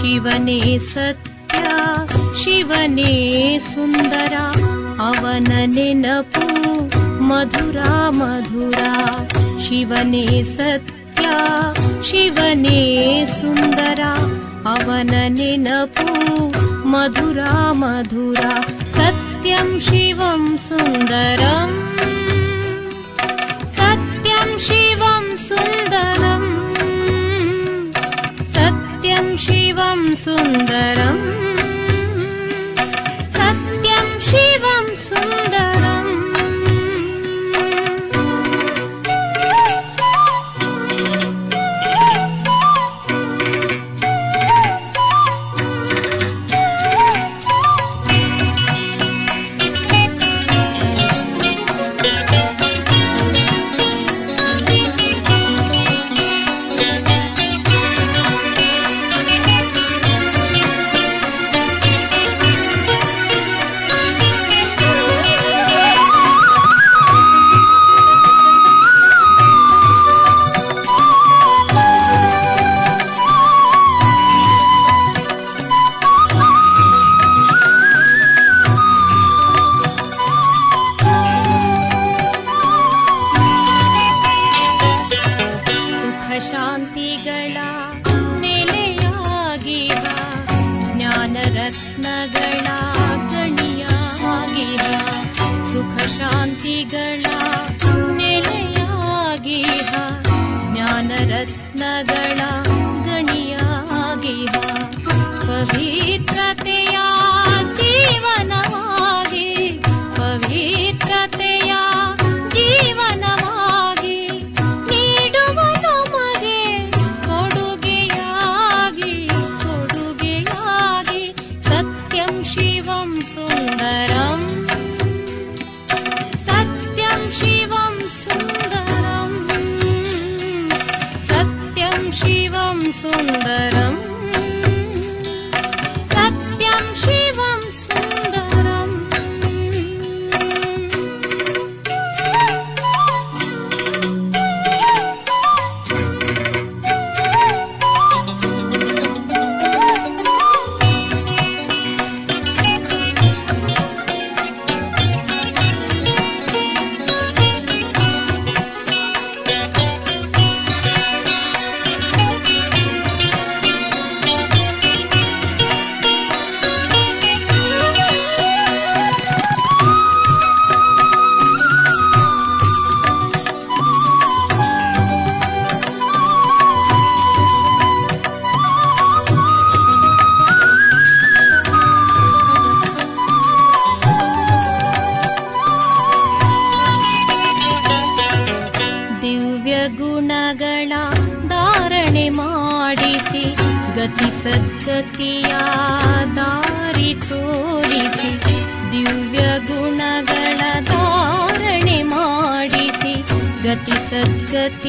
शिवने सत्या शिवने सुन्दरा अवननिनपु मधुरा मधुरा। शिवने सत्या शिवने सुन्दरा अवननिनपु मधुरा मधुरा। सत्यं शिवं सुन्दरम्। सत्यं शिवं सुन्दरम्। शिवं सुन्दरम् चित्रतया तया सद्गत दारि तोसि दिव्य धारणे मासि गति सद्गत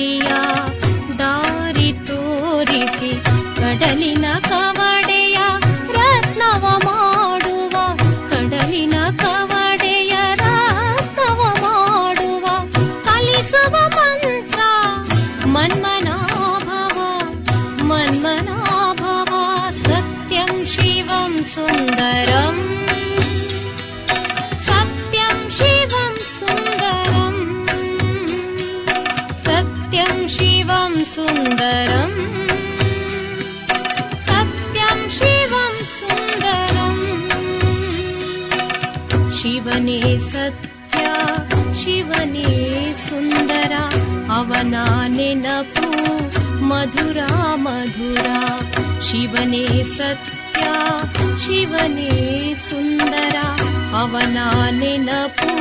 मधुरा मधुरा शिवने सत्या शिवने सुन्दरा अवनानि नपु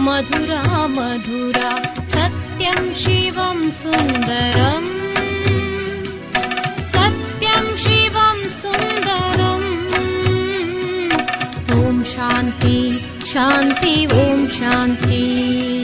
मधुरा मधुरा सत्यं शिवं सुन्दरम्। सत्यं शिवं सुन्दरम्। ॐ शान्ति शान्ति ॐ शान्ति।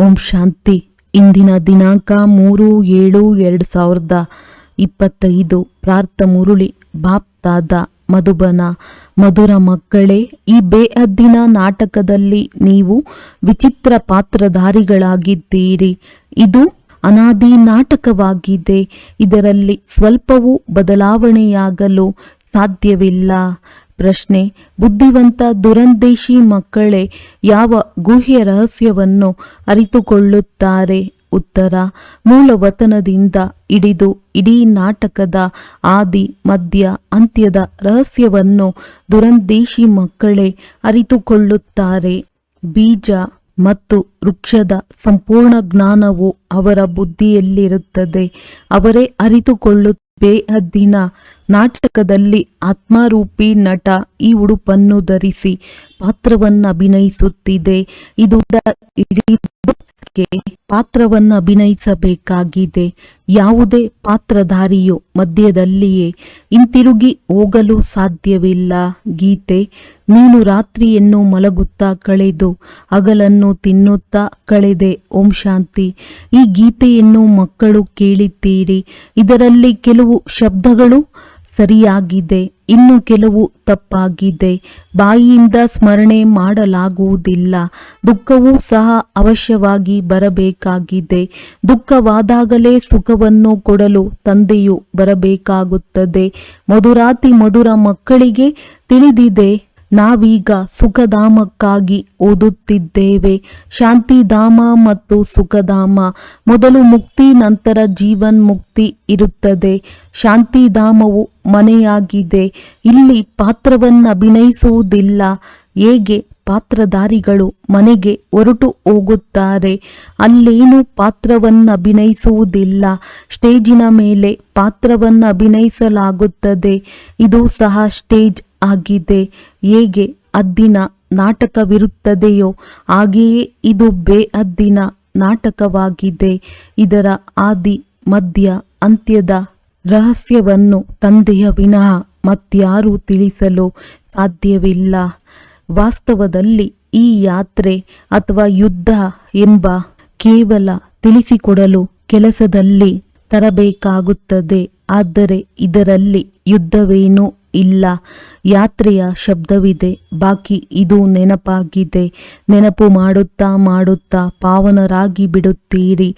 ಓಂ ಶಾಂತಿ. ಇಂದಿನ ದಿನಾಂಕ ಮೂರು ಏಳು ಎರಡು ಸಾವಿರದ ಇಪ್ಪತ್ತೈದು. ಪ್ರಾರ್ಥ ಮುರುಳಿ ಬಾಪ್ತಾದ ಮಧುಬನ, ಮಧುರ ಮಕ್ಕಳೇ, ಈ ಬೇಹದ್ದಿನ ನಾಟಕದಲ್ಲಿ ನೀವು ವಿಚಿತ್ರ ಪಾತ್ರಧಾರಿಗಳಾಗಿದ್ದೀರಿ. ಇದು ಅನಾದಿ ನಾಟಕವಾಗಿದೆ. ಇದರಲ್ಲಿ ಸ್ವಲ್ಪವೂ ಬದಲಾವಣೆಯಾಗಲು ಸಾಧ್ಯವಿಲ್ಲ. ಪ್ರಶ್ನೆ, ಬುದ್ಧಿವಂತ ದುರಂದೇಶಿ ಮಕ್ಕಳೇ, ಯಾವ ಗುಹ್ಯ ರಹಸ್ಯವನ್ನು ಅರಿತುಕೊಳ್ಳುತ್ತಾರೆ? ಉತ್ತರ ಮೂಲ ವತನದಿಂದ ಹಿಡಿದು ಇಡೀ ನಾಟಕದ ಆದಿ, ಮಧ್ಯ, ಅಂತ್ಯದ ರಹಸ್ಯವನ್ನು ದುರಂದೇಶಿ ಮಕ್ಕಳೇ ಅರಿತುಕೊಳ್ಳುತ್ತಾರೆ. ಬೀಜ ಮತ್ತು ವೃಕ್ಷದ ಸಂಪೂರ್ಣ ಜ್ಞಾನವು ಅವರ ಬುದ್ಧಿಯಲ್ಲಿರುತ್ತದೆ. ಅವರೇ ಅರಿತುಕೊಳ್ಳು ಬೇಹದ್ದಿನ ನಾಟಕದಲ್ಲಿ ಆತ್ಮರೂಪಿ ನಟ ಈ ಉಡುಪನ್ನು ಧರಿಸಿ ಪಾತ್ರವನ್ನು ಅಭಿನಯಿಸುತ್ತಿದೆ. ಇದು ಇಡೀ ಪಾತ್ರವನ್ನು ಅಭಿನಯಿಸಬೇಕಾಗಿದೆ. ಯಾವುದೇ ಪಾತ್ರಧಾರಿಯು ಮಧ್ಯದಲ್ಲಿಯೇ ಹಿಂತಿರುಗಿ ಹೋಗಲು ಸಾಧ್ಯವಿಲ್ಲ. ಗೀತೆ, ನೀನು ರಾತ್ರಿಯನ್ನು ಮಲಗುತ್ತಾ ಕಳೆದು ಹಗಲನ್ನು ತಿನ್ನುತ್ತಾ ಕಳೆದೆ, ಓಂ ಶಾಂತಿ. ಈ ಗೀತೆಯನ್ನು ಮಕ್ಕಳು ಕೇಳಿದ್ದೀರಿ. ಇದರಲ್ಲಿ ಕೆಲವು ಶಬ್ದಗಳು ಸರಿಯಾಗಿದೆ. ಇನ್ನು ಕೆಲವು ತಪ್ಪಾಗಿದೆ. ಬಾಯಿಯಿಂದ ಸ್ಮರಣೆ ಮಾಡಲಾಗುವುದಿಲ್ಲ. ದುಃಖವೂ ಸಹ ಅವಶ್ಯವಾಗಿ ಬರಬೇಕಾಗಿದೆ. ದುಃಖವಾದಾಗಲೇ ಸುಖವನ್ನು ಕೊಡಲು ತಂದೆಯು ಬರಬೇಕಾಗುತ್ತದೆ. ಮಧುರಾತಿ ಮಧುರ ಮಕ್ಕಳಿಗೆ ತಿಳಿದಿದೆ. ನಾವೀಗ ಸುಖಧಾಮಕ್ಕಾಗಿ ಓದುತ್ತಿದ್ದೇವೆ. ಶಾಂತಿಧಾಮ ಮತ್ತು ಸುಖಧಾಮ. ಮೊದಲು ಮುಕ್ತಿ, ನಂತರ ಜೀವನ್ ಮುಕ್ತಿ ಇರುತ್ತದೆ. ಶಾಂತಿಧಾಮವು ಮನೆಯಾಗಿದೆ. ಇಲ್ಲಿ ಪಾತ್ರವನ್ನು ಅಭಿನಯಿಸುವುದಿಲ್ಲ ಹೇಗೆ? ಪಾತ್ರಧಾರಿಗಳು ಮನೆಗೆ ಹೊರಟು ಹೋಗುತ್ತಾರೆ. ಅಲ್ಲೇನು ಪಾತ್ರವನ್ನು ಅಭಿನಯಿಸುವುದಿಲ್ಲ ಸ್ಟೇಜಿನ ಮೇಲೆ ಪಾತ್ರವನ್ನು ಅಭಿನಯಿಸಲಾಗುತ್ತದೆ ಇದು ಸಹ ಸ್ಟೇಜ್ ಆಗಿದೆ. ಹೇಗೆ ಅದ್ದಿನ ನಾಟಕವಿರುತ್ತದೆಯೋ, ಹಾಗೆಯೇ ಇದು ಬೇಅದ್ದಿನ ನಾಟಕವಾಗಿದೆ. ಇದರ ಆದಿ, ಮಧ್ಯ, ಅಂತ್ಯದ ರಹಸ್ಯವನ್ನು ತಂದೆಯ ವಿನಃ ಮತ್ಯಾರೂ ತಿಳಿಸಲು ಸಾಧ್ಯವಿಲ್ಲ. ವಾಸ್ತವದಲ್ಲಿ ಈ ಯಾತ್ರೆ ಅಥವಾ ಯುದ್ಧ ಎಂಬ ಕೇವಲ ತಿಳಿಸಿಕೊಡಲು ಕೆಲಸದಲ್ಲಿ ತರಬೇಕಾಗುತ್ತದೆ. ಆದರೆ ಇದರಲ್ಲಿ ಯುದ್ಧವೇನೂ? ಇಲ್ಲ. ಯಾತ್ರೆಯ ಶಬ್ದವಿದೆ. ಬಾಕಿ ಇದು ನೆನಪಾಗಿದೆ. ನೆನಪು ಮಾಡುತ್ತಾ ಮಾಡುತ್ತಾ ಪಾವನರಾಗಿ ಬಿಡುತ್ತೀರಿ.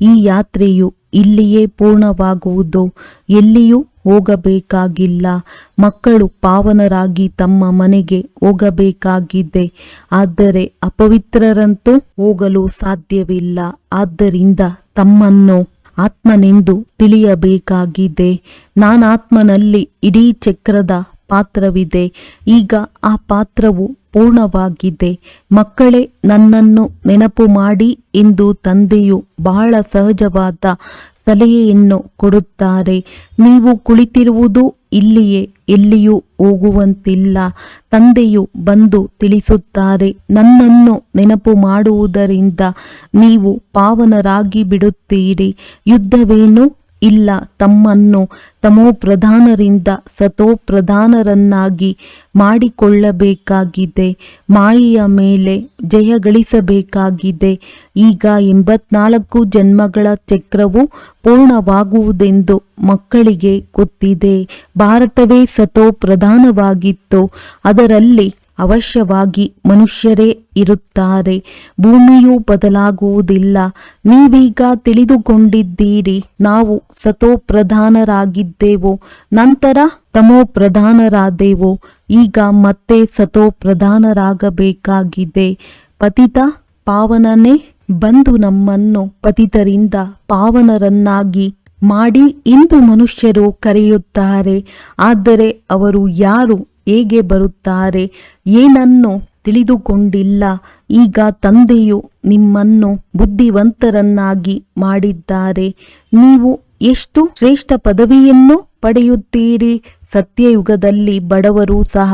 ಈ ಯಾತ್ರೆಯು ಇಲ್ಲಿಯೇ ಪೂರ್ಣವಾಗುವುದು. ಎಲ್ಲಿಯೂ ಹೋಗಬೇಕಾಗಿಲ್ಲ. ಮಕ್ಕಳು ಪಾವನರಾಗಿ ತಮ್ಮ ಮನೆಗೆ ಹೋಗಬೇಕಾಗಿದೆ. ಆದರೆ ಅಪವಿತ್ರರಂತೂ ಹೋಗಲು ಸಾಧ್ಯವಿಲ್ಲ. ಆದ್ದರಿಂದ ತಮ್ಮನ್ನು ಆತ್ಮನೆಂದು ತಿಳಿಯಬೇಕಾಗಿದೆ. ನಾನಾತ್ಮನಲ್ಲಿ ಇಡೀ ಚಕ್ರದ ಪಾತ್ರವಿದೆ. ಈಗ ಆ ಪಾತ್ರವು ಪೂರ್ಣವಾಗಿದೆ. ಮಕ್ಕಳೇ, ನನ್ನನ್ನು ನೆನಪು ಮಾಡಿ ಎಂದು ತಂದೆಯು ಬಹಳ ಸಹಜವಾದ ಸಲಹೆಯನ್ನು ಕೊಡುತ್ತಾರೆ. ನೀವು ಕುಳಿತಿರುವುದು ಇಲ್ಲಿಯೇ, ಎಲ್ಲಿಯೂ ಹೋಗುವಂತಿಲ್ಲ. ತಂದೆಯು ಬಂದು ತಿಳಿಸುತ್ತಾರೆ, ನನ್ನನ್ನು ನೆನಪು ಮಾಡುವುದರಿಂದ ನೀವು ಪಾವನರಾಗಿ ಬಿಡುತ್ತೀರಿ ಯುದ್ಧವೇನು? ಇಲ್ಲ ತಮ್ಮನ್ನು ತಮೋ ಪ್ರಧಾನರಿಂದ ಸತೋ ಪ್ರಧಾನರನ್ನಾಗಿ ಮಾಡಿಕೊಳ್ಳಬೇಕಾಗಿದೆ. ಮಾಯೆಯ ಮೇಲೆ ಜಯ ಗಳಿಸಬೇಕಾಗಿದೆ. ಈಗ ಎಂಬತ್ನಾಲ್ಕು ಜನ್ಮಗಳ ಚಕ್ರವು ಪೂರ್ಣವಾಗುವುದೆಂದು ಮಕ್ಕಳಿಗೆ ಗೊತ್ತಿದೆ. ಭಾರತವೇ ಸತೋ ಪ್ರಧಾನವಾಗಿತ್ತು. ಅದರಲ್ಲಿ ಅವಶ್ಯವಾಗಿ ಮನುಷ್ಯರೇ ಇರುತ್ತಾರೆ. ಭೂಮಿಯೂ ಬದಲಾಗುವುದಿಲ್ಲ. ನೀವೀಗ ತಿಳಿದುಕೊಂಡಿದ್ದೀರಿ. ನಾವು ಸತೋ ಪ್ರಧಾನರಾಗಿದ್ದೆವು ನಂತರ ತಮೋ ಪ್ರಧಾನರಾದೆವು ಈಗ ಮತ್ತೆ ಸತೋ ಪ್ರಧಾನರಾಗಬೇಕಾಗಿದೆ ಪತಿತ ಪಾವನನೇ ಬಂದು ನಮ್ಮನ್ನು ಪತಿತರಿಂದ ಪಾವನರನ್ನಾಗಿ ಮಾಡಿ ಇಂದು ಮನುಷ್ಯರು ಕರೆಯುತ್ತಾರೆ. ಆದರೆ ಅವರು ಯಾರು? ಹೇಗೆ ಬರುತ್ತಾರೆ? ಏನನ್ನು ತಿಳಿದುಕೊಂಡಿಲ್ಲ. ಈಗ ತಂದೆಯು ನಿಮ್ಮನ್ನು ಬುದ್ಧಿವಂತರನ್ನಾಗಿ ಮಾಡಿದ್ದಾರೆ. ನೀವು ಎಷ್ಟು ಶ್ರೇಷ್ಠ ಪದವಿಯನ್ನು ಪಡೆಯುತ್ತೀರಿ? ಸತ್ಯಯುಗದಲ್ಲಿ ಬಡವರು ಸಹ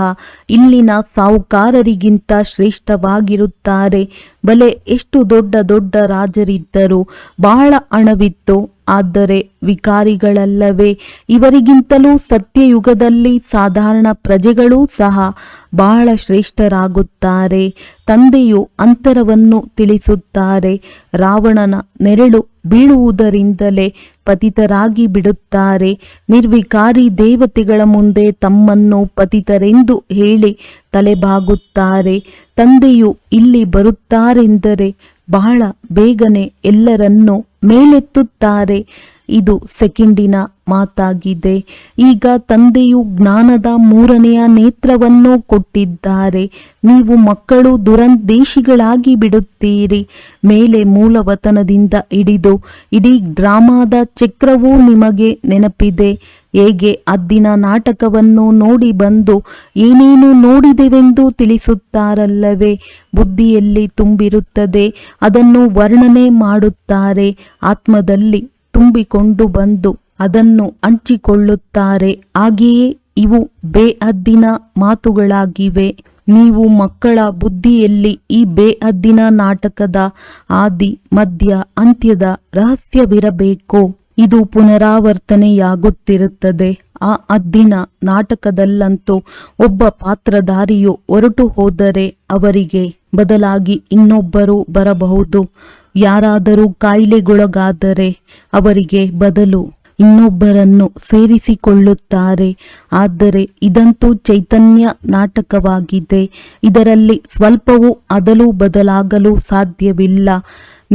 ಇಲ್ಲಿನ ಸಾಹುಕಾರರಿಗಿಂತ ಶ್ರೇಷ್ಠವಾಗಿರುತ್ತಾರೆ. ಬಲೆ ಎಷ್ಟು ದೊಡ್ಡ ದೊಡ್ಡ ರಾಜರಿದ್ದರು. ಬಹಳ ಹಣವಿತ್ತು. ಆದರೆ ವಿಕಾರಿಗಳಲ್ಲವೇ. ಇವರಿಗಿಂತಲೂ ಸತ್ಯಯುಗದಲ್ಲಿ ಸಾಧಾರಣ ಪ್ರಜೆಗಳೂ ಸಹ ಬಹಳ ಶ್ರೇಷ್ಠರಾಗುತ್ತಾರೆ. ತಂದೆಯು ಅಂತರವನ್ನು ತಿಳಿಸುತ್ತಾರೆ. ರಾವಣನ ನೆರಳು ಬೀಳುವುದರಿಂದಲೇ ಪತಿತರಾಗಿ ಬಿಡುತ್ತಾರೆ. ನಿರ್ವಿಕಾರಿ ದೇವತೆಗಳ ಮುಂದೆ ತಮ್ಮನ್ನು ಪತಿತರೆಂದು ಹೇಳಿ ತಲೆಬಾಗುತ್ತಾರೆ. ತಂದೆಯು ಇಲ್ಲಿ ಬರುತ್ತಾರೆಂದರೆ ಬಹಳ ಬೇಗನೆ ಎಲ್ಲರನ್ನು ಮೇಲೆತ್ತುತ್ತಾರೆ. ಇದು ಸೆಕೆಂಡಿನ ಮಾತಾಗಿದೆ. ಈಗ ತಂದೆಯು ಜ್ಞಾನದ ಮೂರನೆಯ ನೇತ್ರವನ್ನು ಕೊಟ್ಟಿದ್ದಾರೆ. ನೀವು ಮಕ್ಕಳು ದುರಂದೇಶಿಗಳಾಗಿ ಬಿಡುತ್ತೀರಿ. ಮೇಲೆ ಮೂಲವತನದಿಂದ ಹಿಡಿದು, ಇಡೀ ಡ್ರಾಮಾದ ಚಕ್ರವೂ ನಿಮಗೆ ನೆನಪಿದೆ. ಹೇಗೆ ಅದ್ದಿನ ನಾಟಕವನ್ನು ನೋಡಿ ಬಂದು ಏನೇನು ನೋಡಿದೆವೆಂದು ತಿಳಿಸುತ್ತಾರಲ್ಲವೇ? ಬುದ್ಧಿಯಲ್ಲಿ ತುಂಬಿರುತ್ತದೆ, ಅದನ್ನು ವರ್ಣನೆ ಮಾಡುತ್ತಾರೆ, ಆತ್ಮದಲ್ಲಿ ತುಂಬಿಕೊಂಡು ಬಂದು ಅದನ್ನು ಹಂಚಿಕೊಳ್ಳುತ್ತಾರೆ. ಹಾಗೆಯೇ ಇವು ಬೇಅದ್ದಿನ ಮಾತುಗಳಾಗಿವೆ. ನೀವು ಮಕ್ಕಳ ಬುದ್ಧಿಯಲ್ಲಿ ಈ ಬೇಅದ್ದಿನ ನಾಟಕದ ಆದಿ, ಮಧ್ಯ, ಅಂತ್ಯದ ರಹಸ್ಯವಿರಬೇಕು. ಇದು ಪುನರಾವರ್ತನೆಯಾಗುತ್ತಿರುತ್ತದೆ. ಆ ಅದ್ದಿನ ನಾಟಕದಲ್ಲಂತೂ ಒಬ್ಬ ಪಾತ್ರಧಾರಿಯು ಹೊರಟು ಹೋದರೆ ಅವರಿಗೆ ಬದಲಾಗಿ ಇನ್ನೊಬ್ಬರು ಬರಬಹುದು. ಯಾರಾದರೂ ಕಾಯಿಲೆಗೊಳಗಾದರೆ ಅವರಿಗೆ ಬದಲು ಇನ್ನೊಬ್ಬರನ್ನು ಸೇರಿಸಿಕೊಳ್ಳುತ್ತಾರೆ. ಆದರೆ ಇದಂತೂ ಚೈತನ್ಯ ನಾಟಕವಾಗಿದೆ. ಇದರಲ್ಲಿ ಸ್ವಲ್ಪವೂ ಅದಲು ಬದಲಾಗಲು ಸಾಧ್ಯವಿಲ್ಲ.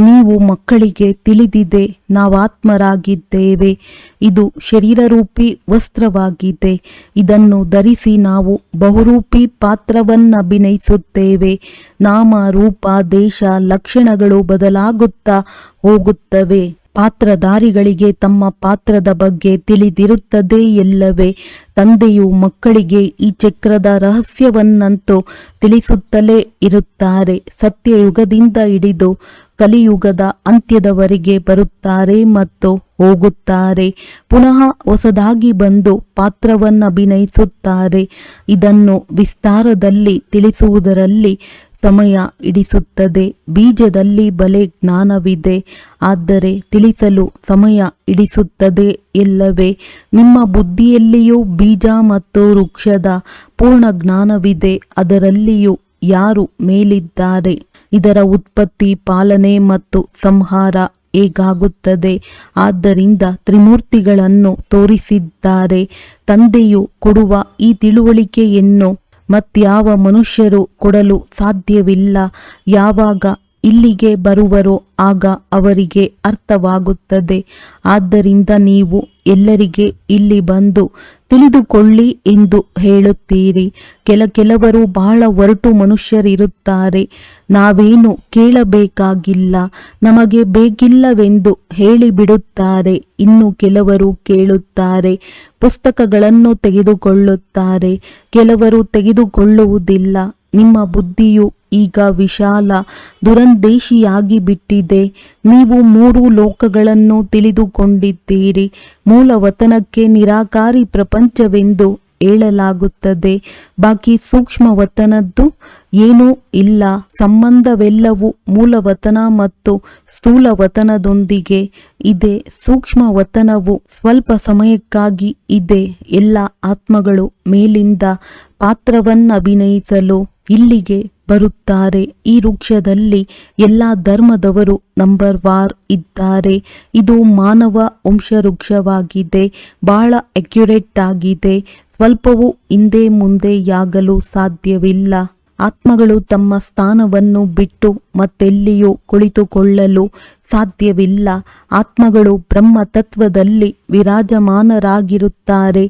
ನೀವು ಮಕ್ಕಳಿಗೆ ತಿಳಿದಿದೆ, ನಾವಾತ್ಮರಾಗಿದ್ದೇವೆ. ಇದು ಶರೀರರೂಪಿ ವಸ್ತ್ರವಾಗಿದೆ. ಇದನ್ನು ಧರಿಸಿ ನಾವು ಬಹುರೂಪಿ ಪಾತ್ರವನ್ನಭಿನಯಿಸುತ್ತೇವೆ. ನಾಮ, ರೂಪ, ದೇಶ, ಲಕ್ಷಣಗಳು ಬದಲಾಗುತ್ತಾ ಹೋಗುತ್ತವೆ. ಪಾತ್ರಧಾರಿಗಳಿಗೆ ತಮ್ಮ ಪಾತ್ರದ ಬಗ್ಗೆ ತಿಳಿದಿರುತ್ತದೆ ಎಲ್ಲವೇ. ತಂದೆಯು ಮಕ್ಕಳಿಗೆ ಈ ಚಕ್ರದ ರಹಸ್ಯವನ್ನಂತೂ ತಿಳಿಸುತ್ತಲೇ ಇರುತ್ತಾರೆ. ಸತ್ಯಯುಗದಿಂದ ಹಿಡಿದು ಕಲಿಯುಗದ ಅಂತ್ಯದವರೆಗೆ ಬರುತ್ತಾರೆ ಮತ್ತು ಹೋಗುತ್ತಾರೆ. ಪುನಃ ಹೊಸದಾಗಿ ಬಂದು ಪಾತ್ರವನ್ನಭಿನಯಿಸುತ್ತಾರೆ ಇದನ್ನು ವಿಸ್ತಾರದಲ್ಲಿ ತಿಳಿಸುವುದರಲ್ಲಿ ಸಮಯ ಹಿಡಿಸುತ್ತದೆ. ಬೀಜದಲ್ಲಿ ಬಲೆ ಜ್ಞಾನವಿದೆ. ಆದರೆ ತಿಳಿಸಲು ಸಮಯ ಹಿಡಿಸುತ್ತದೆ ಇಲ್ಲವೇ ನಿಮ್ಮ ಬುದ್ಧಿಯಲ್ಲಿಯೂ ಬೀಜ ಮತ್ತು ವೃಕ್ಷದ ಪೂರ್ಣ ಜ್ಞಾನವಿದೆ. ಅದರಲ್ಲಿಯೂ ಯಾರು ಮೇಲಿದ್ದಾರೆ? ಇದರ ಉತ್ಪತ್ತಿ, ಪಾಲನೆ ಮತ್ತು ಸಂಹಾರ ಹೇಗಾಗುತ್ತದೆ? ಆದ್ದರಿಂದ ತ್ರಿಮೂರ್ತಿಗಳನ್ನು ತೋರಿಸಿದ್ದಾರೆ. ತಂದೆಯು ಕೊಡುವ ಈ ತಿಳುವಳಿಕೆಯನ್ನು ಮತ್ಯಾವ ಮನುಷ್ಯರು ಕೊಡಲು ಸಾಧ್ಯವಿಲ್ಲ. ಯಾವಾಗ ಇಲ್ಲಿಗೆ ಬರುವರೋ ಆಗ ಅವರಿಗೆ ಅರ್ಥವಾಗುತ್ತದೆ. ಆದ್ದರಿಂದ ನೀವು ಎಲ್ಲರಿಗೆ ಇಲ್ಲಿ ಬಂದು ತಿಳಿದುಕೊಳ್ಳಿ ಎಂದು ಹೇಳುತ್ತೀರಿ. ಕೆಲ ಕೆಲವರು ಬಹಳ ಒರಟು ಮನುಷ್ಯರಿರುತ್ತಾರೆ. ನಾವೇನು ಕೇಳಬೇಕಾಗಿಲ್ಲ. ನಮಗೆ ಬೇಕಿಲ್ಲವೆಂದು ಹೇಳಿಬಿಡುತ್ತಾರೆ. ಇನ್ನು ಕೆಲವರು ಕೇಳುತ್ತಾರೆ. ಪುಸ್ತಕಗಳನ್ನು ತೆಗೆದುಕೊಳ್ಳುತ್ತಾರೆ. ಕೆಲವರು ತೆಗೆದುಕೊಳ್ಳುವುದಿಲ್ಲ. ನಿಮ್ಮ ಬುದ್ಧಿಯು ಈಗ ವಿಶಾಲ ದುರಂದೇಶಿಯಾಗಿ ಬಿಟ್ಟಿದೆ. ನೀವು ಮೂರು ಲೋಕಗಳನ್ನು ತಿಳಿದುಕೊಂಡಿದ್ದೀರಿ. ಮೂಲವತನಕ್ಕೆ ನಿರಾಕಾರಿ ಪ್ರಪಂಚವೆಂದು ಹೇಳಲಾಗುತ್ತದೆ. ಬಾಕಿ ಸೂಕ್ಷ್ಮವತನದ್ದು ಏನೂ ಇಲ್ಲ. ಸಂಬಂಧವೆಲ್ಲವೂ ಮೂಲವತನ ಮತ್ತು ಸ್ಥೂಲವತನದೊಂದಿಗೆ ಇದೆ. ಸೂಕ್ಷ್ಮ ವತನವು ಸ್ವಲ್ಪ ಸಮಯಕ್ಕಾಗಿ ಇದೆ. ಎಲ್ಲ ಆತ್ಮಗಳು ಮೇಲಿಂದ ಪಾತ್ರವನ್ನಭಿನಯಿಸಲು ಇಲ್ಲಿಗೆ ಬರುತ್ತಾರೆ. ಈ ವೃಕ್ಷದಲ್ಲಿ ಎಲ್ಲ ಧರ್ಮದವರು ನಂಬರ್ ವಾರ್ ಇದ್ದಾರೆ. ಇದು ಮಾನವ ವಂಶವೃಕ್ಷವಾಗಿದೆ. ಬಹಳ ಅಕ್ಯುರೇಟ್ ಆಗಿದೆ. ಸ್ವಲ್ಪವೂ ಹಿಂದೆ ಮುಂದೆ ಯಾಗಲು ಸಾಧ್ಯವಿಲ್ಲ. ಆತ್ಮಗಳು ತಮ್ಮ ಸ್ಥಾನವನ್ನು ಬಿಟ್ಟು ಮತ್ತೆಲ್ಲಿಯೂ ಕುಳಿತುಕೊಳ್ಳಲು ಸಾಧ್ಯವಿಲ್ಲ. ಆತ್ಮಗಳು ಬ್ರಹ್ಮ ತತ್ವದಲ್ಲಿ ವಿರಾಜಮಾನರಾಗಿರುತ್ತಾರೆ.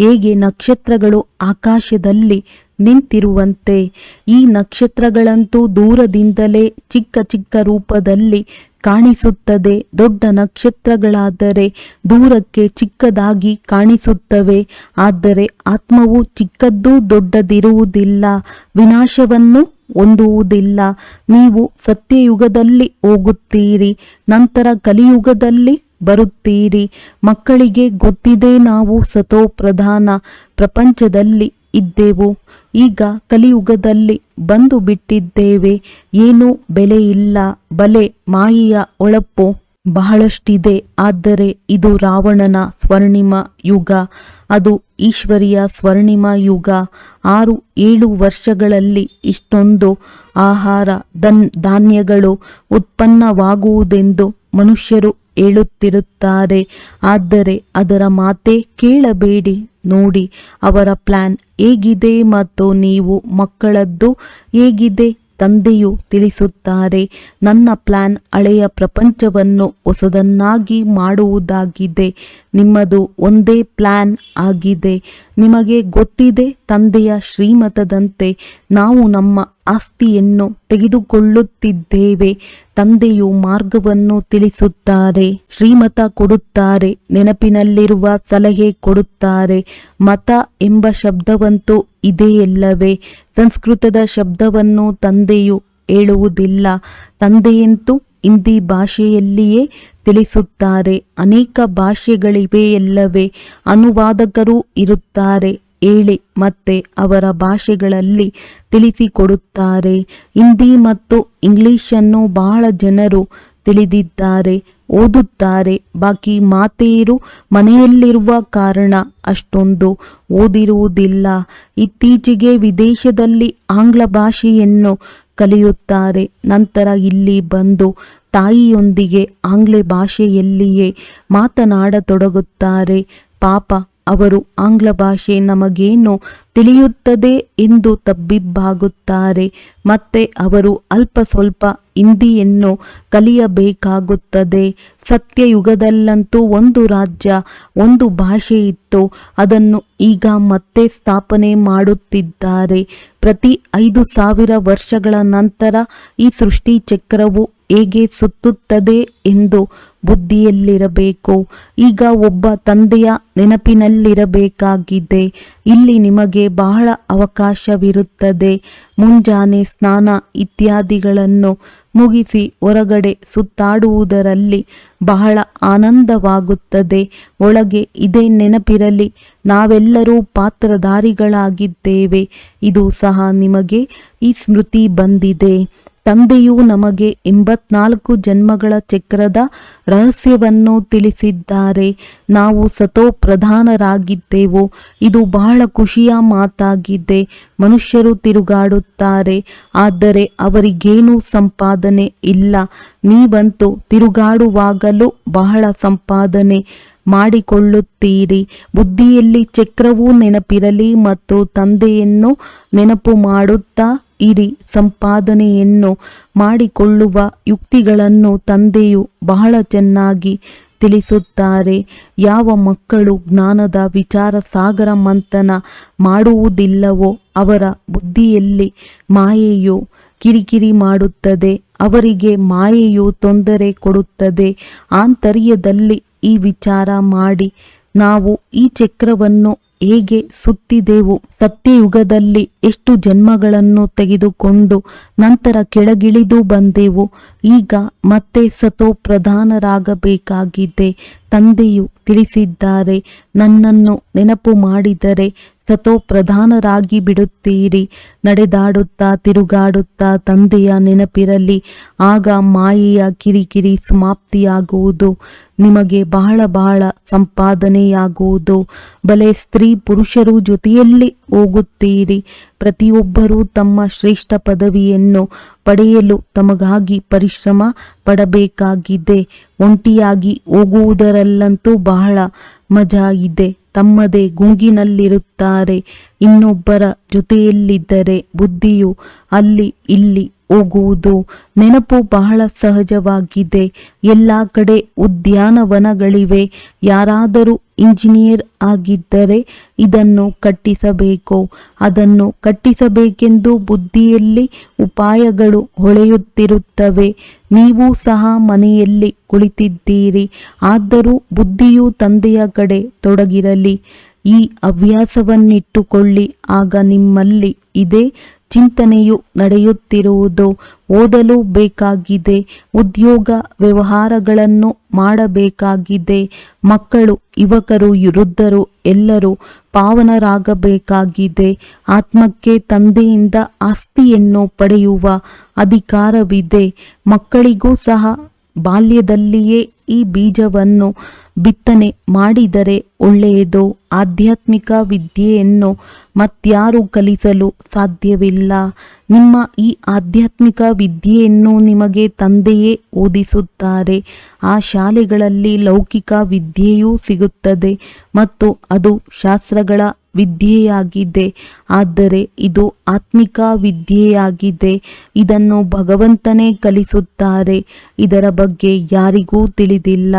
ಹೇಗೆ ನಕ್ಷತ್ರಗಳು ಆಕಾಶದಲ್ಲಿ ನಿಂತಿರುವಂತೆ. ಈ ನಕ್ಷತ್ರಗಳಂತೂ ದೂರದಿಂದಲೇ ಚಿಕ್ಕ ಚಿಕ್ಕ ರೂಪದಲ್ಲಿ ಕಾಣಿಸುತ್ತದೆ. ದೊಡ್ಡ ನಕ್ಷತ್ರಗಳಾದರೆ ದೂರಕ್ಕೆ ಚಿಕ್ಕದಾಗಿ ಕಾಣಿಸುತ್ತವೆ. ಆದರೆ ಆತ್ಮವು ಚಿಕ್ಕದ್ದು ದೊಡ್ಡದಿರುವುದಿಲ್ಲ. ವಿನಾಶವನ್ನು ಹೊಂದುವುದಿಲ್ಲ. ನೀವು ಸತ್ಯಯುಗದಲ್ಲಿ ಹೋಗುತ್ತೀರಿ. ನಂತರ ಕಲಿಯುಗದಲ್ಲಿ ಬರುತ್ತೀರಿ. ಮಕ್ಕಳಿಗೆ ಗೊತ್ತಿದೆ ನಾವು ಸತೋ ಪ್ರಧಾನ ಪ್ರಪಂಚದಲ್ಲಿ ಇದ್ದೆವು. ಈಗ ಕಲಿಯುಗದಲ್ಲಿ ಬಂದು ಬಿಟ್ಟಿದ್ದೇವೆ. ಏನು ಬೆಲೆ ಇಲ್ಲ. ಬಲೆ ಮಾಯಿಯ ಒಳಪ್ಪು ಬಹಳಷ್ಟಿದೆ. ಆದರೆ ಇದು ರಾವಣನ ಸ್ವರ್ಣಿಮ ಯುಗ. ಅದು ಈಶ್ವರಿಯ ಸ್ವರ್ಣಿಮ ಯುಗ. ಆರು, ಏಳು ವರ್ಷಗಳಲ್ಲಿ ಇಷ್ಟೊಂದು ಆಹಾರ ದನ್ ಧಾನ್ಯಗಳು ಉತ್ಪನ್ನವಾಗುವುದೆಂದು ಮನುಷ್ಯರು ಹೇಳುತ್ತಿರುತ್ತಾರೆ. ಆದರೆ ಅದರ ಮಾತೇ ಕೇಳಬೇಡಿ. ನೋಡಿ, ಅವರ ಪ್ಲಾನ್ ಹೇಗಿದೆ ಮತ್ತು ನೀವು ಮಕ್ಕಳದ್ದು ಹೇಗಿದೆ? ತಂದೆಯು ತಿಳಿಸುತ್ತಾರೆ, ನನ್ನ ಪ್ಲಾನ್ ಹಳೆಯ ಪ್ರಪಂಚವನ್ನು ಹೊಸದನ್ನಾಗಿ ಮಾಡುವುದಾಗಿದೆ, ನಿಮ್ಮದು ಒಂದೇ ಪ್ಲಾನ್ ಆಗಿದೆ ನಿಮಗೆ ಗೊತ್ತಿದೆ, ತಂದೆಯ ಶ್ರೀಮತದಂತೆ ನಾವು ನಮ್ಮ ಆಸ್ತಿಯನ್ನು ತೆಗೆದುಕೊಳ್ಳುತ್ತಿದ್ದೇವೆ, ತಂದೆಯು ಮಾರ್ಗವನ್ನು ತಿಳಿಸುತ್ತಾರೆ, ಶ್ರೀಮತ ಕೊಡುತ್ತಾರೆ, ನೆನಪಿನಲ್ಲಿರುವ ಸಲಹೆ ಕೊಡುತ್ತಾರೆ. ಮತ ಎಂಬ ಶಬ್ದವಂತೂ ಇದೆಯಲ್ಲವೇ ಸಂಸ್ಕೃತದ ಶಬ್ದವನ್ನು ತಂದೆಯು ಹೇಳುವುದಿಲ್ಲ. ತಂದೆಯಂತೂ ಹಿಂದಿ ಭಾಷೆಯಲ್ಲಿಯೇ ತಿಳಿಸುತ್ತಾರೆ. ಅನೇಕ ಭಾಷೆಗಳಿವೆ ಎಲ್ಲವೇ, ಅನುವಾದಕರು ಇರುತ್ತಾರೆ. ಹೇಳಿ ಮತ್ತೆ ಅವರ ಭಾಷೆಗಳಲ್ಲಿ ತಿಳಿಸಿಕೊಡುತ್ತಾರೆ. ಹಿಂದಿ ಮತ್ತು ಇಂಗ್ಲಿಷನ್ನು ಬಹಳ ಜನರು ತಿಳಿದಿದ್ದಾರೆ, ಓದುತ್ತಾರೆ. ಬಾಕಿ ಮಾತೆಯರು ಮನೆಯಲ್ಲಿರುವ ಕಾರಣ ಅಷ್ಟೊಂದು ಓದಿರುವುದಿಲ್ಲ. ಇತ್ತೀಚೆಗೆ ವಿದೇಶದಲ್ಲಿ ಆಂಗ್ಲ ಭಾಷೆಯನ್ನು ಕಲಿಯುತ್ತಾರೆ. ನಂತರ ಇಲ್ಲಿ ಬಂದು ತಾಯಿಯೊಂದಿಗೆ ಆಂಗ್ಲ ಭಾಷೆಯಲ್ಲಿಯೇ ಮಾತನಾಡತೊಡಗುತ್ತಾರೆ. ಪಾಪ, ಅವರು ಆಂಗ್ಲ ಭಾಷೆ ನಮಗೇನು ತಿಳಿಯುತ್ತದೆ ಎಂದು ತಬ್ಬಿಬ್ಬಾಗುತ್ತಾರೆ. ಮತ್ತೆ ಅವರು ಅಲ್ಪ ಸ್ವಲ್ಪ ಹಿಂದಿಯನ್ನು ಕಲಿಯಬೇಕಾಗುತ್ತದೆ. ಸತ್ಯಯುಗದಲ್ಲಂತೂ ಒಂದು ರಾಜ್ಯ, ಒಂದು ಭಾಷೆ ಇತ್ತು. ಅದನ್ನು ಈಗ ಮತ್ತೆ ಸ್ಥಾಪನೆ ಮಾಡುತ್ತಿದ್ದಾರೆ. ಪ್ರತಿ ಐದು ಸಾವಿರ ವರ್ಷಗಳ ನಂತರ ಈ ಸೃಷ್ಟಿ ಚಕ್ರವು ಹೇಗೆ ಸುತ್ತುತ್ತದೆ ಎಂದು ಬುದ್ಧಿಯಲ್ಲಿರಬೇಕು. ಈಗ ಒಬ್ಬ ತಂದೆಯ ನೆನಪಿನಲ್ಲಿರಬೇಕಾಗಿದೆ. ಇಲ್ಲಿ ನಿಮಗೆ ಬಹಳ ಅವಕಾಶವಿರುತ್ತದೆ. ಮುಂಜಾನೆ ಸ್ನಾನ ಇತ್ಯಾದಿಗಳನ್ನು ಮುಗಿಸಿ ಹೊರಗಡೆ ಸುತ್ತಾಡುವುದರಲ್ಲಿ ಬಹಳ ಆನಂದವಾಗುತ್ತದೆ. ಒಳಗೆ ಇದೇ ನೆನಪಿರಲಿ, ನಾವೆಲ್ಲರೂ ಪಾತ್ರಧಾರಿಗಳಾಗಿದ್ದೇವೆ. ಇದು ಸಹ ನಿಮಗೆ ಈ ಸ್ಮೃತಿ ಬಂದಿದೆ. ತಂದೆಯು ನಮಗೆ ಎಂಬತ್ನಾಲ್ಕು ಜನ್ಮಗಳ ಚಕ್ರದ ರಹಸ್ಯವನ್ನು ತಿಳಿಸಿದ್ದಾರೆ. ನಾವು ಸತೋ ಪ್ರಧಾನರಾಗಿದ್ದೆವು ಇದು ಬಹಳ ಖುಷಿಯ ಮಾತಾಗಿದೆ. ಮನುಷ್ಯರು ತಿರುಗಾಡುತ್ತಾರೆ. ಆದರೆ ಅವರಿಗೇನೂ ಸಂಪಾದನೆ ಇಲ್ಲ. ನೀವಂತೂ ತಿರುಗಾಡುವಾಗಲೂ ಬಹಳ ಸಂಪಾದನೆ ಮಾಡಿಕೊಳ್ಳುತ್ತೀರಿ. ಬುದ್ಧಿಯಲ್ಲಿ ಚಕ್ರವೂ ನೆನಪಿರಲಿ ಮತ್ತು ತಂದೆಯನ್ನು ನೆನಪು ಮಾಡುತ್ತಾ ಇರಿ ಸಂಪಾದನೆಯನ್ನು ಮಾಡಿಕೊಳ್ಳುವ ಯುಕ್ತಿಗಳನ್ನು ತಂದೆಯು ಬಹಳ ಚೆನ್ನಾಗಿ ತಿಳಿಸುತ್ತಾರೆ. ಯಾವ ಮಕ್ಕಳು ಜ್ಞಾನದ ವಿಚಾರ ಸಾಗರ ಮಂಥನ ಮಾಡುವುದಿಲ್ಲವೋ ಅವರ ಬುದ್ಧಿಯಲ್ಲಿ ಮಾಯೆಯು ಕಿರಿಕಿರಿ ಮಾಡುತ್ತದೆ. ಅವರಿಗೆ ಮಾಯೆಯು ತೊಂದರೆ ಕೊಡುತ್ತದೆ. ಆಂತರ್ಯದಲ್ಲಿ ಈ ವಿಚಾರ ಮಾಡಿ ನಾವು ಈ ಚಕ್ರವನ್ನು ಹೇಗೆ ಸುತ್ತಿದೆವು? ಸತ್ಯಯುಗದಲ್ಲಿ ಎಷ್ಟು ಜನ್ಮಗಳನ್ನು ತೆಗೆದುಕೊಂಡು ನಂತರ ಕೆಳಗಿಳಿದು ಬಂದೆವು? ಈಗ ಮತ್ತೆ ಸತೋ ಪ್ರಧಾನರಾಗಬೇಕಾಗಿದೆ ತಂದೆಯು ತಿಳಿಸಿದ್ದಾರೆ, ನನ್ನನ್ನು ನೆನಪು ಮಾಡಿದರೆ ಸತೋ ಪ್ರಧಾನರಾಗಿ ಬಿಡುತ್ತೀರಿ. ನಡೆದಾಡುತ್ತಾ ತಿರುಗಾಡುತ್ತಾ ತಂದೆಯ ನೆನಪಿರಲಿ, ಆಗ ಮಾಯೆಯ ಕಿರಿಕಿರಿ ಸಮಾಪ್ತಿಯಾಗುವುದು. ನಿಮಗೆ ಬಹಳ ಬಹಳ ಸಂಪಾದನೆಯಾಗುವುದು. ಬಲೆ ಸ್ತ್ರೀ ಪುರುಷರು ಜೊತೆಯಲ್ಲಿ ಹೋಗುತ್ತೀರಿ. ಪ್ರತಿಯೊಬ್ಬರೂ ತಮ್ಮ ಶ್ರೇಷ್ಠ ಪದವಿಯನ್ನು ಪಡೆಯಲು ತಮಗಾಗಿ ಪರಿಶ್ರಮ ಪಡಬೇಕಾಗಿದೆ. ಒಂಟಿಯಾಗಿ ಹೋಗುವುದರಲ್ಲಂತೂ ಬಹಳ ಮಜಾ ಇದೆ. ತಮ್ಮದೇ ಗುಂಗಿನಲ್ಲಿರುತ್ತಾರೆ. ಇನ್ನೊಬ್ಬರ ಜೊತೆಯಲ್ಲಿದ್ದರೆ ಬುದ್ಧಿಯು ಅಲ್ಲಿ, ಇಲ್ಲಿ ಹೋಗುವುದು ನೆನಪು ಬಹಳ ಸಹಜವಾಗಿದೆ. ಎಲ್ಲ ಕಡೆ ಉದ್ಯಾನವನಗಳಿವೆ. ಯಾರಾದರೂ ಇಂಜಿನಿಯರ್ ಆಗಿದ್ದರೆ ಇದನ್ನು ಕಟ್ಟಿಸಬೇಕು. ಅದನ್ನು ಕಟ್ಟಿಸಬೇಕೆಂದು ಬುದ್ಧಿಯಲ್ಲಿ ಉಪಾಯಗಳು ಹೊಳೆಯುತ್ತಿರುತ್ತವೆ. ನೀವು ಸಹ ಮನೆಯಲ್ಲಿ ಕುಳಿತಿದ್ದೀರಿ. ಆದರೂ ಬುದ್ಧಿಯು ತಂದೆಯ ಕಡೆ ತೊಡಗಿರಲಿ. ಈ ಹವ್ಯಾಸವನ್ನಿಟ್ಟುಕೊಳ್ಳಿ. ಆಗ ನಿಮ್ಮಲ್ಲಿ ಇದೇ ಚಿಂತನೆಯು ನಡೆಯುತ್ತಿರುವುದು ಓದಲು ಬೇಕಾಗಿದೆ, ಉದ್ಯೋಗ ವ್ಯವಹಾರಗಳನ್ನು ಮಾಡಬೇಕಾಗಿದೆ, ಮಕ್ಕಳು, ಯುವಕರು, ವೃದ್ಧರು ಎಲ್ಲರೂ ಪಾವನರಾಗಬೇಕಾಗಿದೆ. ಆತ್ಮಕ್ಕೆ ತಂದೆಯಿಂದ ಆಸ್ತಿಯನ್ನು ಪಡೆಯುವ ಅಧಿಕಾರವಿದೆ. ಮಕ್ಕಳಿಗೂ ಸಹ ಬಾಲ್ಯದಲ್ಲಿಯೇ ಈ ಬೀಜವನ್ನು ಬಿತ್ತನೆ ಮಾಡಿದರೆ ಒಳ್ಳೆಯದು? ಆಧ್ಯಾತ್ಮಿಕ ವಿದ್ಯೆಯನ್ನು ಮತ್ಯಾರು ಕಲಿಸಲು ಸಾಧ್ಯವಿಲ್ಲ. ನಿಮ್ಮ ಈ ಆಧ್ಯಾತ್ಮಿಕ ವಿದ್ಯೆಯನ್ನು ನಿಮಗೆ ತಂದೆಯೇ ಓದಿಸುತ್ತಾರೆ. ಆ ಶಾಲೆಗಳಲ್ಲಿ ಲೌಕಿಕ ವಿದ್ಯೆಯೂ ಸಿಗುತ್ತದೆ ಮತ್ತು ಅದು ಶಾಸ್ತ್ರಗಳ ವಿದ್ಯೆಯಾಗಿದೆ. ಆದರೆ ಇದು ಆತ್ಮಿಕ ವಿದ್ಯೆಯಾಗಿದೆ. ಇದನ್ನು ಭಗವಂತನೇ ಕಲಿಸುತ್ತಾರೆ. ಇದರ ಬಗ್ಗೆ ಯಾರಿಗೂ ತಿಳಿದಿಲ್ಲ.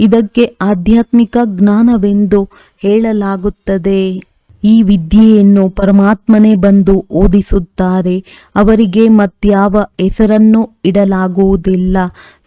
ಇದಕ್ಕೆ ಆಧ್ಯಾತ್ಮಿಕ ಜ್ಞಾನವೆಂದು ಹೇಳಲಾಗುತ್ತದೆ. ಈ ವಿದ್ಯೆಯನ್ನು ಪರಮಾತ್ಮನೇ ಬಂದು ಓದಿಸುತ್ತಾರೆ. ಅವರಿಗೆ ಮತ್ಯಾವ ಹೆಸರನ್ನು ಇಡಲಾಗುವುದಿಲ್ಲ.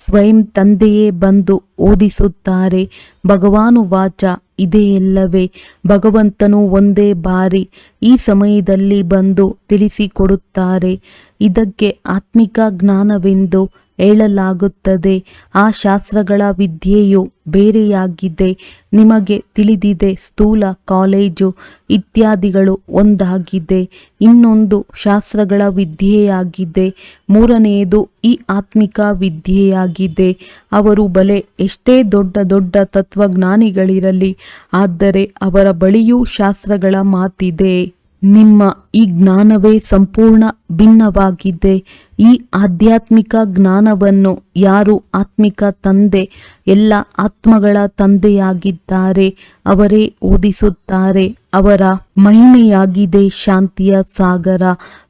ಸ್ವಯಂ ತಂದೆಯೇ ಬಂದು ಓದಿಸುತ್ತಾರೆ. ಭಗವಾನು ವಾಚ ಇದೆಯಲ್ಲವೇ ಭಗವಂತನು ಒಂದೇ ಬಾರಿ ಈ ಸಮಯದಲ್ಲಿ ಬಂದು ತಿಳಿಸಿಕೊಡುತ್ತಾರೆ. ಇದಕ್ಕೆ ಆತ್ಮಿಕ ಜ್ಞಾನವೆಂದು ಹೇಳಲಾಗುತ್ತದೆ. ಆ ಶಾಸ್ತ್ರಗಳ ವಿದ್ಯೆಯು ಬೇರೆಯಾಗಿದೆ. ನಿಮಗೆ ತಿಳಿದಿದೆ, ಸ್ಥೂಲ ಕಾಲೇಜು ಇತ್ಯಾದಿಗಳು ಒಂದಾಗಿದೆ. ಇನ್ನೊಂದು ಶಾಸ್ತ್ರಗಳ ವಿದ್ಯೆಯಾಗಿದೆ. ಮೂರನೆಯದು ಈ ಆತ್ಮಿಕ ವಿದ್ಯೆಯಾಗಿದೆ. ಅವರು ಬಲೆ ಎಷ್ಟೇ ದೊಡ್ಡ ದೊಡ್ಡ ತತ್ವಜ್ಞಾನಿಗಳಿರಲಿ, ಆದರೆ ಅವರ ಬಳಿಯೂ ಶಾಸ್ತ್ರಗಳ ಮಾತಿದೆ. ನಿಮ್ಮ ಈ ಜ್ಞಾನವೇ ಸಂಪೂರ್ಣ ಭಿನ್ನವಾಗಿದೆ. ಈ ಆಧ್ಯಾತ್ಮಿಕ ಜ್ಞಾನವನ್ನು ಯಾರು ಆತ್ಮಿಕ ತಂದೆ, ಎಲ್ಲ ಆತ್ಮಗಳ ತಂದೆಯಾಗಿದ್ದಾರೆ, ಅವರೇ ಓದಿಸುತ್ತಾರೆ. ಅವರ ಮಹಿಮೆಯಾಗಿದೆ ಶಾಂತಿಯ ಸಾಗರ,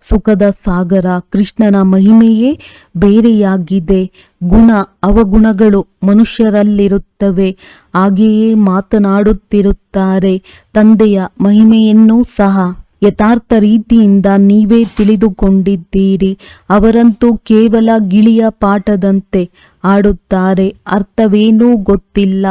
ಸುಖದ ಸಾಗರ. ಕೃಷ್ಣನ ಮಹಿಮೆಯೇ ಬೇರೆಯಾಗಿದೆ. ಗುಣ ಅವಗುಣಗಳು ಮನುಷ್ಯರಲ್ಲಿರುತ್ತವೆ. ಹಾಗೆಯೇ ಮಾತನಾಡುತ್ತಿರುತ್ತಾರೆ. ತಂದೆಯ ಮಹಿಮೆಯನ್ನೂ ಸಹ ಯಥಾರ್ಥ ರೀತಿಯಿಂದ ನೀವೇ ತಿಳಿದುಕೊಂಡಿದ್ದೀರಿ. ಅವರಂತೂ ಕೇವಲ ಗಿಳಿಯ ಪಾಠದಂತೆ ಆಡುತ್ತಾರೆ ಅರ್ಥವೇನೂ ಗೊತ್ತಿಲ್ಲ.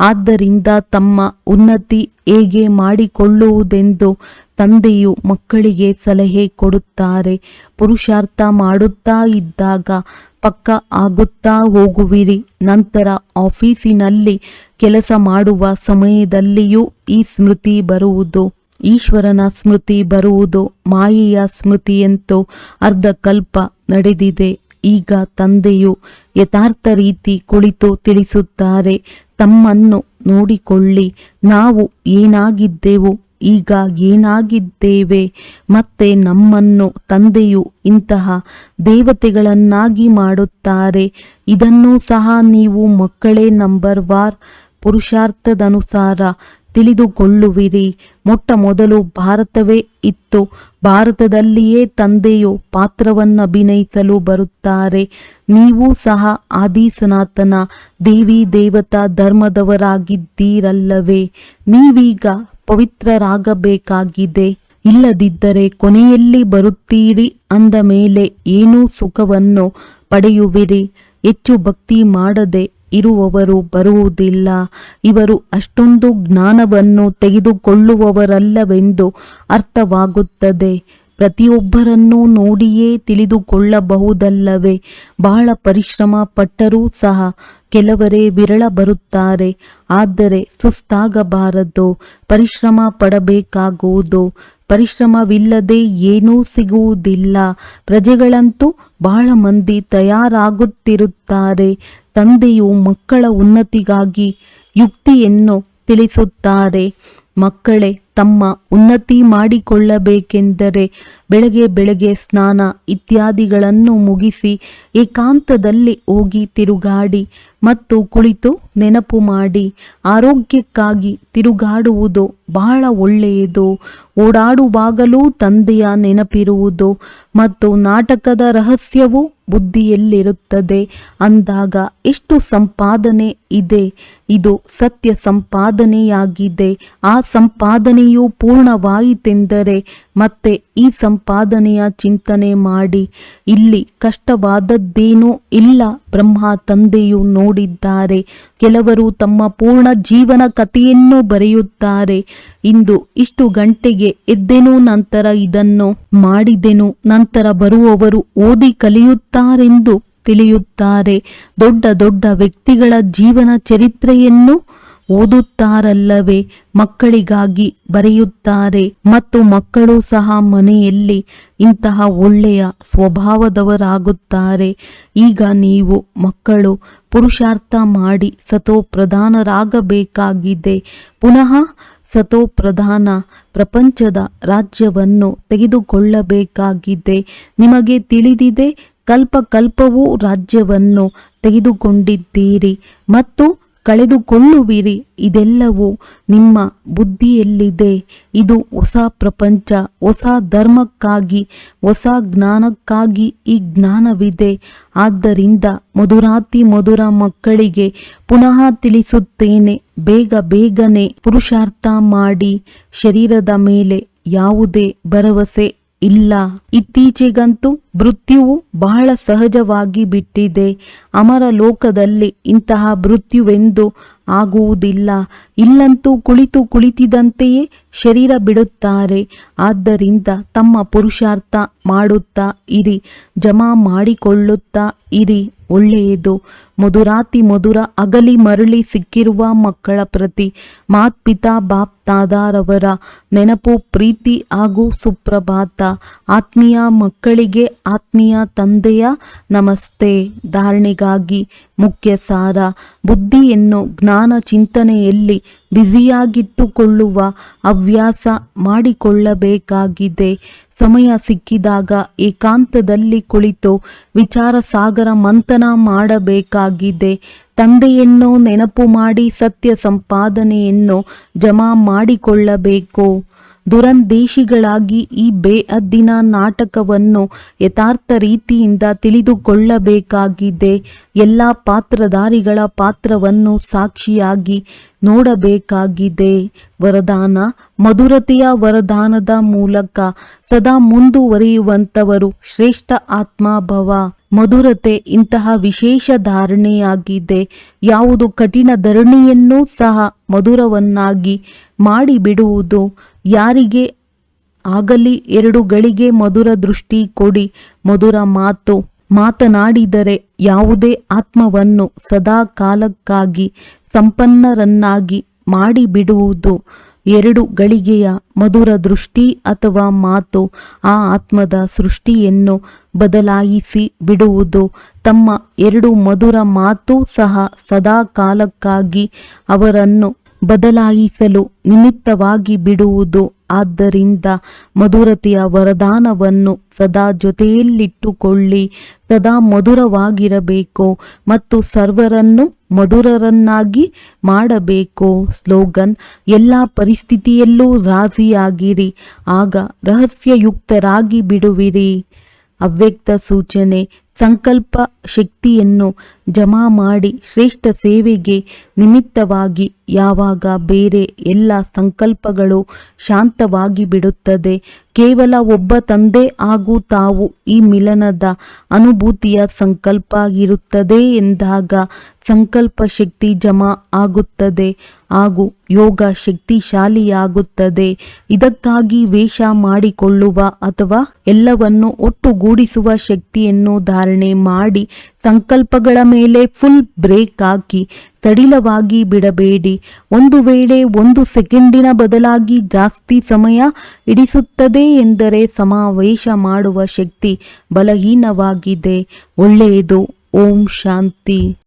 ಆದ್ದರಿಂದ ತಮ್ಮ ಉನ್ನತಿ ಹೇಗೆ ಮಾಡಿಕೊಳ್ಳುವುದೆಂದು ತಂದೆಯು ಮಕ್ಕಳಿಗೆ ಸಲಹೆ ಕೊಡುತ್ತಾರೆ. ಪುರುಷಾರ್ಥ ಮಾಡುತ್ತಾ ಇದ್ದಾಗ ಪಕ್ಕ ಆಗುತ್ತಾ ಹೋಗುವಿರಿ. ನಂತರ ಆಫೀಸಿನಲ್ಲಿ ಕೆಲಸ ಮಾಡುವ ಸಮಯದಲ್ಲಿಯೂ ಈ ಸ್ಮೃತಿ ಬರುವುದು. ಈಶ್ವರನ ಸ್ಮೃತಿ ಬರುವುದು ಮಾಯೆಯ ಸ್ಮೃತಿಯಂತೂ ಅರ್ಧ ಕಲ್ಪ ನಡೆದಿದೆ. ಈಗ ತಂದೆಯು ಯಥಾರ್ಥ ರೀತಿ ಕುಳಿತು ತಿಳಿಸುತ್ತಾರೆ, ತಮ್ಮನ್ನು ನೋಡಿಕೊಳ್ಳಿ. ನಾವು ಏನಾಗಿದ್ದೆವು, ಈಗ ಏನಾಗಿದ್ದೇವೆ? ಮತ್ತೆ ನಮ್ಮನ್ನು ತಂದೆಯು ಇಂತಹ ದೇವತೆಗಳನ್ನಾಗಿ ಮಾಡುತ್ತಾರೆ. ಇದನ್ನು ಸಹ ನೀವು ಮಕ್ಕಳೇ ನಂಬರ್ ವಾರ್, ಪುರುಷಾರ್ಥದನುಸಾರ ತಿಳಿದುಕೊಳ್ಳುವಿರಿ. ಮೊಟ್ಟ ಮೊದಲು ಭಾರತವೇ ಇತ್ತು. ಭಾರತದಲ್ಲಿಯೇ ತಂದೆಯು ಪಾತ್ರವನ್ನಭಿನಯಿಸಲು ಬರುತ್ತಾರೆ. ನೀವು ಸಹ ಆದಿ ಸನಾತನ ದೇವಿ ದೇವತಾ ಧರ್ಮದವರಾಗಿದ್ದೀರಲ್ಲವೇ. ನೀವೀಗ ಪವಿತ್ರರಾಗಬೇಕಾಗಿದೆ. ಇಲ್ಲದಿದ್ದರೆ ಕೊನೆಯಲ್ಲಿ ಬರುತ್ತೀರಿ ಅಂದ ಮೇಲೆ ಏನೂ ಸುಖವನ್ನು ಪಡೆಯುವಿರಿ. ಹೆಚ್ಚು ಭಕ್ತಿ ಮಾಡದೆ ಇರುವವರು ಬರುವುದಿಲ್ಲ. ಇವರು ಅಷ್ಟೊಂದು ಜ್ಞಾನವನ್ನು ತೆಗೆದುಕೊಳ್ಳುವವರಲ್ಲವೆಂದು ಅರ್ಥವಾಗುತ್ತದೆ. ಪ್ರತಿಯೊಬ್ಬರನ್ನೂ ನೋಡಿಯೇ ತಿಳಿದುಕೊಳ್ಳಬಹುದಲ್ಲವೇ. ಬಹಳ ಪರಿಶ್ರಮ ಪಟ್ಟರೂ ಸಹ ಕೆಲವರೇ ವಿರಳ ಬರುತ್ತಾರೆ. ಆದರೆ ಸುಸ್ತಾಗಬಾರದು. ಪರಿಶ್ರಮ ಪಡಬೇಕಾಗುವುದು. ಪರಿಶ್ರಮವಿಲ್ಲದೆ ಏನೂ ಸಿಗುವುದಿಲ್ಲ. ಪ್ರಜೆಗಳಂತೂ ಬಹಳ ಮಂದಿ ತಯಾರಾಗುತ್ತಿರುತ್ತಾರೆ. ತಂದೆಯು ಮಕ್ಕಳ ಉನ್ನತಿಗಾಗಿ ಯುಕ್ತಿಯನ್ನು ತಿಳಿಸುತ್ತಾರೆ. ಮಕ್ಕಳೇ ತಮ್ಮ ಉನ್ನತಿ ಮಾಡಿಕೊಳ್ಳಬೇಕೆಂದರೆ ಬೆಳಗ್ಗೆ ಬೆಳಗ್ಗೆ ಸ್ನಾನ ಇತ್ಯಾದಿಗಳನ್ನು ಮುಗಿಸಿ ಏಕಾಂತದಲ್ಲಿ ಹೋಗಿ ತಿರುಗಾಡಿ ಮತ್ತು ಕುಳಿತು ನೆನಪು ಮಾಡಿ ಆರೋಗ್ಯಕ್ಕಾಗಿ ತಿರುಗಾಡುವುದು ಬಹಳ ಒಳ್ಳೆಯದು. ಓಡಾಡುವಾಗಲೂ ತಂದೆಯ ನೆನಪಿರುವುದು ಮತ್ತು ನಾಟಕದ ರಹಸ್ಯವು ಬುದ್ಧಿಯಲ್ಲಿರುತ್ತದೆ. ಅಂದಾಗ ಎಷ್ಟು ಸಂಪಾದನೆ ಇದೆ? ಇದು ಸತ್ಯ ಸಂಪಾದನೆಯಾಗಿದೆ. ಆ ಸಂಪಾದನೆಯು ಪೂರ್ಣವಾಯಿತೆಂದರೆ ಮತ್ತೆ ಈ ಸಂಪಾದನೆಯ ಚಿಂತನೆ ಮಾಡಿ. ಇಲ್ಲಿ ಕಷ್ಟವಾದದ್ದೇನೂ ಇಲ್ಲ, ಬ್ರಹ್ಮ ತಂದೆಯು ನೋಡಿದ್ದಾರೆ. ಕೆಲವರು ತಮ್ಮ ಪೂರ್ಣ ಜೀವನ ಕಥೆಯನ್ನು ಬರೆಯುತ್ತಾರೆ. ಇಂದು ಇಷ್ಟು ಗಂಟೆಗೆ ಎದ್ದೆನು, ನಂತರ ಇದನ್ನು ಮಾಡಿದೆನು, ನಂತರ ಬರುವವರು ಓದಿ ಕಲಿಯುತ್ತಾರೆಂದು ತಿಳಿಯುತ್ತಾರೆ. ದೊಡ್ಡ ದೊಡ್ಡ ವ್ಯಕ್ತಿಗಳ ಜೀವನ ಚರಿತ್ರೆಯನ್ನು ಓದುತ್ತಾರಲ್ಲವೇ? ಮಕ್ಕಳಿಗಾಗಿ ಬರೆಯುತ್ತಾರೆ. ಮತ್ತು ಮಕ್ಕಳು ಸಹ ಮನೆಯಲ್ಲಿ ಇಂತಹ ಒಳ್ಳೆಯ ಸ್ವಭಾವದವರಾಗುತ್ತಾರೆ. ಈಗ ನೀವು ಮಕ್ಕಳು ಪುರುಷಾರ್ಥ ಮಾಡಿ ಸತೋ ಪ್ರಧಾನರಾಗಬೇಕಾಗಿದೆ ಪುನಃ ಸತೋ ಪ್ರಧಾನ ಪ್ರಪಂಚದ ರಾಜ್ಯವನ್ನು ತೆಗೆದುಕೊಳ್ಳಬೇಕಾಗಿದೆ. ನಿಮಗೆ ತಿಳಿದಿದೆ ಕಲ್ಪ ಕಲ್ಪವೂ ರಾಜ್ಯವನ್ನು ತೆಗೆದುಕೊಂಡಿದ್ದೀರಿ. ಮತ್ತು ಕಳೆದುಕೊಳ್ಳುವಿರಿ. ಇದೆಲ್ಲವೂ ನಿಮ್ಮ ಬುದ್ಧಿಯಲ್ಲಿದೆ. ಇದು ಹೊಸ ಪ್ರಪಂಚ, ಹೊಸ ಧರ್ಮಕ್ಕಾಗಿ, ಹೊಸ ಜ್ಞಾನಕ್ಕಾಗಿ ಈ ಜ್ಞಾನವಿದೆ. ಆದ್ದರಿಂದ ಮಧುರಾತಿ ಮಧುರ ಮಕ್ಕಳಿಗೆ ಪುನಃ ತಿಳಿಸುತ್ತೇನೆ, ಬೇಗ ಬೇಗನೆ ಪುರುಷಾರ್ಥ ಮಾಡಿ, ಶರೀರದ ಮೇಲೆ ಯಾವುದೇ ಭರವಸೆ ಇಲ್ಲ. ಇತ್ತೀಚೆಗಂತೂ ಮೃತ್ಯುವು ಬಹಳ ಸಹಜವಾಗಿ ಬಿಟ್ಟಿದೆ. ಅಮರ ಲೋಕದಲ್ಲಿ ಇಂತಹ ಮೃತ್ಯುವೆಂದು ಆಗುವುದಿಲ್ಲ. ಇಲ್ಲಂತೂ ಕುಳಿತು ಕುಳಿತಿದಂತೆಯೇ ಶರೀರ ಬಿಡುತ್ತಾರೆ. ಆದ್ದರಿಂದ ತಮ್ಮ ಪುರುಷಾರ್ಥ ಮಾಡುತ್ತಾ ಇರಿ, ಜಮಾ ಮಾಡಿಕೊಳ್ಳುತ್ತಾ ಇರಿ ಒಳ್ಳೆಯದು. ಮಧುರಾತಿ ಮಧುರ ಅಗಲಿ ಮರಳಿ ಸಿಕ್ಕಿರುವ ಮಕ್ಕಳ ಪ್ರತಿ ಮಾತ್ಪಿತಾ ಬಾಪ್ ತಾದಾರವರ ನೆನಪು ಪ್ರೀತಿ ಹಾಗೂ ಸುಪ್ರಭಾತ. ಆತ್ಮೀಯ ಮಕ್ಕಳಿಗೆ ಆತ್ಮೀಯ ತಂದೆಯ ನಮಸ್ತೆ. ಧಾರಣೆಗಾಗಿ ಮುಖ್ಯ ಸಾರ. ಬುದ್ಧಿಯನ್ನು ಜ್ಞಾನ ಚಿಂತನೆಯಲ್ಲಿ ಬ್ಯುಸಿಯಾಗಿಟ್ಟುಕೊಳ್ಳುವ ಹವ್ಯಾಸ ಮಾಡಿಕೊಳ್ಳಬೇಕಾಗಿದೆ. ಸಮಯ ಸಿಕ್ಕಿದಾಗ ಏಕಾಂತದಲ್ಲಿ ಕುಳಿತು ವಿಚಾರ ಸಾಗರ ಮಂಥನ ಮಾಡಬೇಕಾಗಿದೆ. ತಂದೆಯನ್ನು ನೆನಪು ಮಾಡಿ ಸತ್ಯ ಸಂಪಾದನೆಯನ್ನು ಜಮಾ ಮಾಡಿಕೊಳ್ಳಬೇಕು. ದುರಂದೇಶಿಗಳಾಗಿ ಈ ಬೇಅದ್ದಿನ ನಾಟಕವನ್ನು ಯಥಾರ್ಥ ರೀತಿಯಿಂದ ತಿಳಿದುಕೊಳ್ಳಬೇಕಾಗಿದೆ. ಎಲ್ಲ ಪಾತ್ರಧಾರಿಗಳ ಪಾತ್ರವನ್ನು ಸಾಕ್ಷಿಯಾಗಿ ನೋಡಬೇಕಾಗಿದೆ. ವರದಾನ, ಮಧುರತೆಯ ವರದಾನದ ಮೂಲಕ ಸದಾ ಮುಂದುವರಿಯುವಂಥವರು ಶ್ರೇಷ್ಠ ಆತ್ಮಾಭವ ಮಧುರತೆ ಇಂತಹ ವಿಶೇಷ ಧಾರಣೆಯಾಗಿದೆ. ಯಾವುದು ಕಠಿಣ ಧರಣಿಯನ್ನೂ ಸಹ ಮಧುರವನ್ನಾಗಿ ಮಾಡಿಬಿಡುವುದು. ಯಾರಿಗೆ ಆಗಲಿ ಎರಡು ಗಳಿಗೆ ಮಧುರ ದೃಷ್ಟಿ ಕೊಡಿ ಮಧುರ ಮಾತು. ಮಾತನಾಡಿದರೆ ಯಾವುದೇ ಆತ್ಮವನ್ನು ಸದಾ ಕಾಲಕ್ಕಾಗಿ ಸಂಪನ್ನರನ್ನಾಗಿ ಮಾಡಿಬಿಡುವುದು. ಎರಡು ಗಳಿಗೆಯ ಮಧುರ ದೃಷ್ಟಿ ಅಥವಾ ಮಾತು ಆ ಆತ್ಮದ ಸೃಷ್ಟಿಯನ್ನು ಬದಲಾಯಿಸಿ ಬಿಡುವುದು. ತಮ್ಮ ಎರಡು ಮಧುರ ಮಾತು ಸಹ ಸದಾ ಕಾಲಕ್ಕಾಗಿ ಅವರನ್ನು ಬದಲಾಯಿಸಲು ನಿಮಿತ್ತವಾಗಿ ಬಿಡುವುದು. ಆದ್ದರಿಂದ ಮಧುರತೆಯ ವರದಾನವನ್ನು ಸದಾ ಜೊತೆಯಲ್ಲಿಟ್ಟುಕೊಳ್ಳಿ, ಸದಾ ಮಧುರವಾಗಿರಬೇಕು ಮತ್ತು ಸರ್ವರನ್ನು ಮಧುರರನ್ನಾಗಿ ಮಾಡಬೇಕು ಸ್ಲೋಗನ್ ಎಲ್ಲ ಪರಿಸ್ಥಿತಿಯಲ್ಲೂ ರಾಜಿಯಾಗಿರಿ ಆಗ ರಹಸ್ಯಯುಕ್ತರಾಗಿ ಬಿಡುವಿರಿ. ಅವ್ಯಕ್ತ ಸೂಚನೆ ಸಂಕಲ್ಪ ಶಕ್ತಿಯನ್ನು ಜಮಾ ಮಾಡಿ ಶ್ರೇಷ್ಠ ಸೇವೆಗೆ ನಿಮಿತ್ತವಾಗಿ ಯಾವಾಗ ಬೇರೆ ಎಲ್ಲ ಸಂಕಲ್ಪಗಳು ಶಾಂತವಾಗಿ ಬಿಡುತ್ತದೆ. ಕೇವಲ ಒಬ್ಬ ತಂದೆ ಹಾಗೂ ತಾವು ಈ ಮಿಲನದ ಅನುಭೂತಿಯ ಸಂಕಲ್ಪ ಇರುತ್ತದೆ ಎಂದಾಗ ಸಂಕಲ್ಪ ಶಕ್ತಿ ಜಮಾ ಆಗುತ್ತದೆ ಹಾಗೂ ಯೋಗ ಶಕ್ತಿಶಾಲಿಯಾಗುತ್ತದೆ. ಇದಕ್ಕಾಗಿ ವೇಷ ಮಾಡಿಕೊಳ್ಳುವ ಅಥವಾ ಎಲ್ಲವನ್ನು ಒಟ್ಟುಗೂಡಿಸುವ ಶಕ್ತಿಯನ್ನು ಧಾರಣೆ ಮಾಡಿ ಸಂಕಲ್ಪಗಳ ಮೇಲೆ ಫುಲ್ ಬ್ರೇಕ್ ಹಾಕಿ ಸಡಿಲವಾಗಿ ಬಿಡಬೇಡಿ. ಒಂದು ವೇಳೆ ಒಂದು ಸೆಕೆಂಡಿನ ಬದಲಾಗಿ ಜಾಸ್ತಿ ಸಮಯ ಹಿಡಿಸುತ್ತದೆ ಎಂದರೆ ಸಮಾವೇಶ ಮಾಡುವ ಶಕ್ತಿ ಬಲಹೀನವಾಗಿದೆ. ಒಳ್ಳೆಯದು. ಓಂ ಶಾಂತಿ.